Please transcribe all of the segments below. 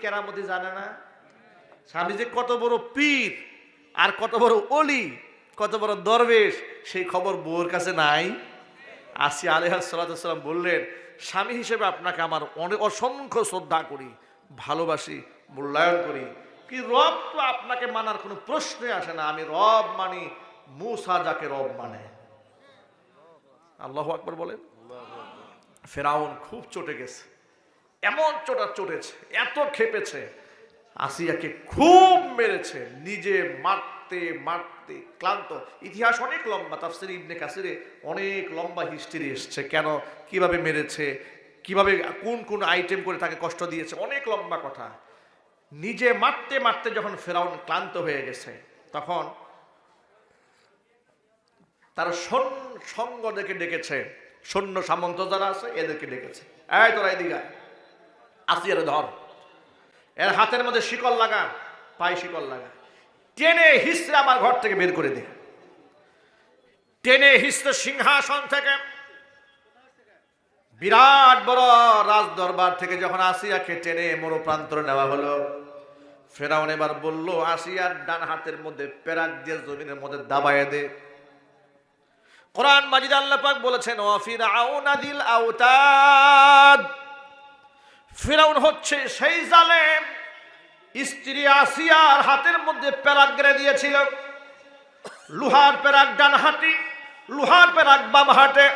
কেরামতি জানে না? স্বামী যে কত বড় পীর আর কত বড় অলি কত বড় দরবেশ, সেই খবর বউর কাছে নাই। আসি আলহাম বললেন, স্বামী হিসেবে আপনাকে আমার অনেক অসংখ্য শ্রদ্ধা করি, ভালোবাসি, মূল্যায়ন করি। কি রব তো আপনাকে মানার কোনো প্রশ্নই আসে না। আমি রব মানি, মুসা যাকে রব মানে। আল্লাহ আকবর বলেন। ফেরাউন খুব চটে গেছে। এমন চোটা চটেছে এত খেপেছে। আসিয়াকে খুব মেরেছে, নিজে মারতে মারতে ক্লান্ত। ইতিহাস অনেক লম্বা, তাফসির ইবনে কাসিরে অনেক লম্বা হিস্ট্রি এসছে। কেন, কীভাবে মেরেছে, কীভাবে, কোন কোন আইটেম করে তাকে কষ্ট দিয়েছে, অনেক লম্বা কথা। নিজে মারতে মারতে যখন ফেরাউন ক্লান্ত হয়ে গেছে, তখন তার সৈন্য সঙ্গ দেখে ডেকেছে। সৈন্য সামন্ত যারা আছে, এদেরকে ডেকেছে। এই তোরা এদিকে। আসিয়ারে ধর। এর হাতের মধ্যে শিকল লাগা, পায়ে শিকল লাগা। টেনে হিসড়ে আমার ঘর থেকে বের করে দে। টেনে হিসড়ে সিংহাসন থেকে। বিরাট বড় রাজ দরবার থেকে যখন আসিয়াকে টেনে মরো প্রান্তরে নেওয়া হলো, ফেরাউন এবার বলল, আসিয়ার ডান হাতের মধ্যে পেরাক দিয়ে জমিনের মধ্যে দাবায় দে। কোরআন মাজিদ আল্লাহ পাক বলেছেন ও ফিরাউন আদিল আওতাদ ফিরাউন হচ্ছে সেই জালেম। স্ত্রী আসিয়ার হাতের মধ্যে প্যারাক গেড়ে দিয়েছিল। লোহার প্যারাক ডান হাতি, লোহার প্যারাক বাম হাতে,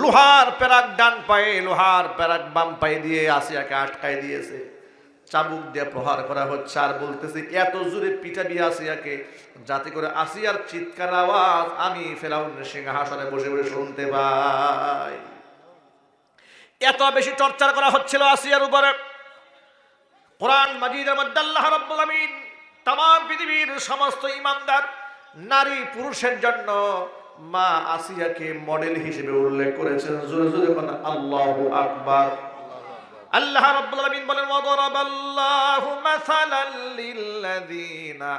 লোহার প্যারাক ডান পায়ে, লোহার পেরাক বাম পায়ে দিয়ে আসিয়াকে আটকাই দিয়েছে। চাবুক দিয়ে প্রহার করা হচ্ছে আর বলতেছে, এত জোরে পিটাবি আসিয়াকে, যাতে করে আসিয়ার চিৎকার আওয়াজ আমি ফেরাউনের সিংহাসনে বসে বসে শুনতে পাই। এত বেশি টর্চার করা হচ্ছিল আসিয়ার উপরে। কোরআন মাজিদের মধ্যে আল্লাহ রাব্বুল আমিন তাম পৃথিবীর সমস্ত ইমানদার, নারী, পুরুষের জন্য মা আসিয়াকে মডেল হিসেবে উল্লেখ করেছেন। জোরে জোরে আল্লাহু আকবার। আল্লাহ রাব্বুল আলামিন বলেন, ওয়াদারাবাল্লাহু মাসালাল লিল্লাযীনা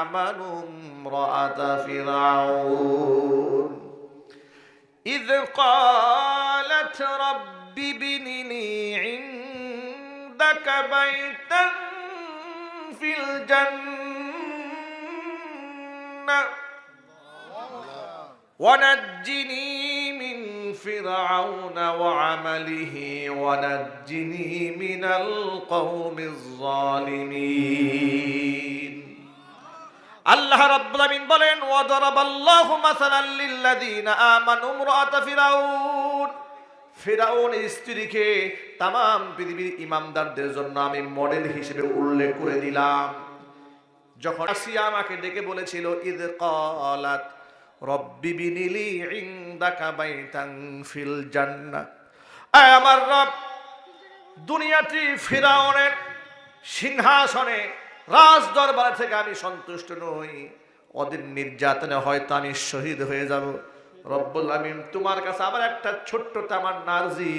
আমানু ইমরাআতা ফিরআউন إذ قالت رب ابن لي عندك بيتا في الجنة ونجني من فرعون وعمله ونجني من القوم الظالمين আল্লাহ রাব্বুল আমিন বলেন ওয়াদারাবাল্লাহু মাসালাল লিল্লাযীনা আমানু ইমরাআত ফিরাউন ফিরাউনের স্ত্রীকে তাম পৃথিবীর ইমামদারদের জন্য আমি মডেল হিসেবে উল্লেখ করে দিলাম। যখন আসিয়া আমাকে ডেকে বলেছিল ইনদাকা বাইতান ফিল আমার রব, দুনিয়াটি সিংহাসনে রাজ দরবার থেকে আমি সন্তুষ্ট নই। ওদের নির্যাতনে হয়তো আমি শহীদ হয়ে যাব। রব্বুল আমিন, তোমার কাছে আবার একটা ছোট্ট তামার নার্জি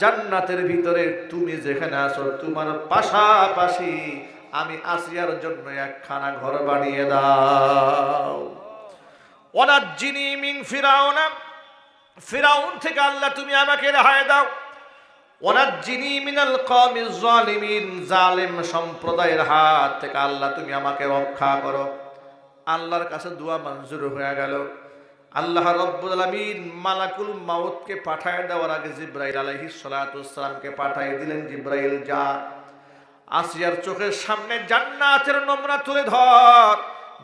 জান্নাতের ভিতরে তুমি যেখানে আছো, তোমার পাশাপাশি আমি আসিয়ার জন্য একখানা ঘর বানিয়ে দাও। ওনার ওয়ানাজ্জিনি মিন ফিরাউনা, ফিরাউন থেকে আল্লাহ তুমি আমাকে রেহাই দাও। ওয়ানাজ্জিনি মিনাল কওমিজ জালিমিন জালিম সম্প্রদায়ের হাত থেকে আল্লাহ তুমি আমাকে রক্ষা করো। আল্লাহর কাছে দোয়া মঞ্জুর হয়ে গেল। আল্লাহ রব্বুল আলামিন মালাকুল মাউতকে পাঠায় দেওয়ার আগে জিব্রাইল আলাইহিস সালাতু সালামকে পাঠিয়ে দিলেন, জিব্রাইল যা। আসিয়ার চোখের সামনে জান্নাতের নমুনা তুলে ধর,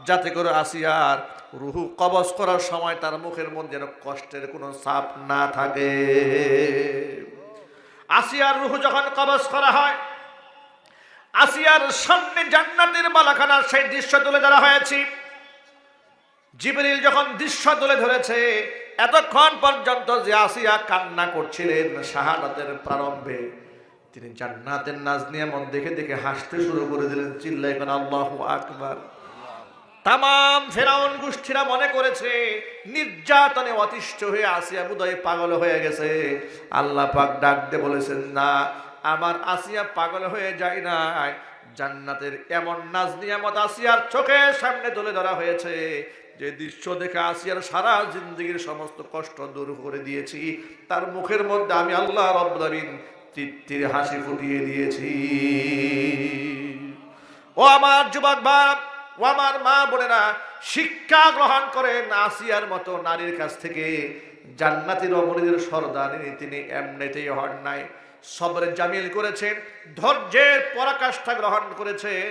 যাতে করে আসিয়ার রুহু কবজ করার সময় তার মুখের মধ্যে কষ্টের কোনো চাপ না থাকে। আসিয়ার রুহু যখন কবজ করা হয়, আসিয়ার সামনে জান্নাতের মালাখানার সেই দৃশ্য তুলে ধরা হয়েছে। জিবরিল যখন দৃশ্য তুলে ধরেছে, এতক্ষণ পর্যন্ত যে আসিয়া কান্না করছিলেন শাহাদাতের প্রারম্ভে, তিনি জান্নাতের নাজ নিয়ে মন দেখে দেখে হাসতে শুরু করে দিলেন চিল্লাই আল্লাহ আকবার। তাম ফেরাউন গোষ্ঠীরা মনে করেছে, নির্যাতনে অতিষ্ঠ হয়ে আসিয়া বুদয় পাগল হয়ে গেছে। আল্লাহ পাক ডাক দিয়ে বলেছেন, না, আমার আসিয়া পাগল হয়ে যায় নাই। জান্নাতের এমন নাজ নিয়ামত আসিয়ার চোখের সামনে তুলে ধরা হয়েছে, যে দৃশ্য দেখে আসিয়ার সারা জিন্দগির সমস্ত কষ্ট দূর করে দিয়েছি। তার মুখের মধ্যে আমি আল্লাহ রব্লামিন তৃপ্তির হাসি ফুটিয়ে দিয়েছি। ও আমার যুবক বাপ ও আমার মা বোনেরা শিক্ষা গ্রহণ করেন আসিয়ার মতো নারীর কাছ থেকে। জান্নাতি রমণীদের সর্দারিনী তিনি এমনিতেই হন নাই। সবরে জামিল করেছেন, ধৈর্যের পরাকাষ্ঠা গ্রহণ করেছেন।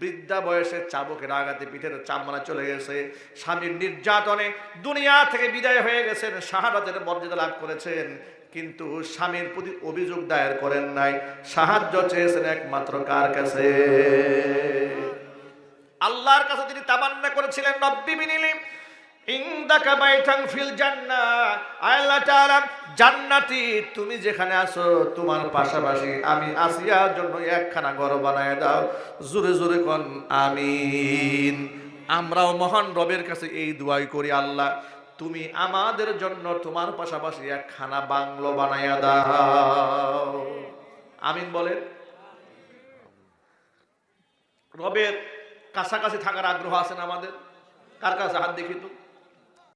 বৃদ্ধা বয়সে চাবকের আঘাতে পিঠের চামড়া চলে গেছে। স্বামীর নির্যাতনে দুনিয়া থেকে বিদায় হয়ে গেছেন, শাহাদাতের মর্যাদা লাভ করেছেন। কিন্তু স্বামীর প্রতি অভিযোগ দায়ের করেন নাই। সাহায্য চেয়েছেন একমাত্র কার কাছে? আল্লাহর কাছে তিনি তামান্না করেছিলেন, রব্বি বিনিলি ইনদাকা ফিল জান্নাহ আল্লাহ তাআলা, জান্নাতি তুমি যেখানে আছো, তোমার পাশাপাশি আমি আসিয়ার জন্য একখানা ঘর বানায় দাও। জোরে জোরে কোন, আমিন। আমরাও মহান রবের কাছে এই দুয়াই করি, আল্লাহ, তুমি আমাদের জন্য তোমার পাশাপাশি একখানা বাংলো বানাইয়া দাও। আমিন বলেন। রবের কাছাকাছি থাকার আগ্রহ আছে না আমাদের? কার কাছে হাত দেখি তো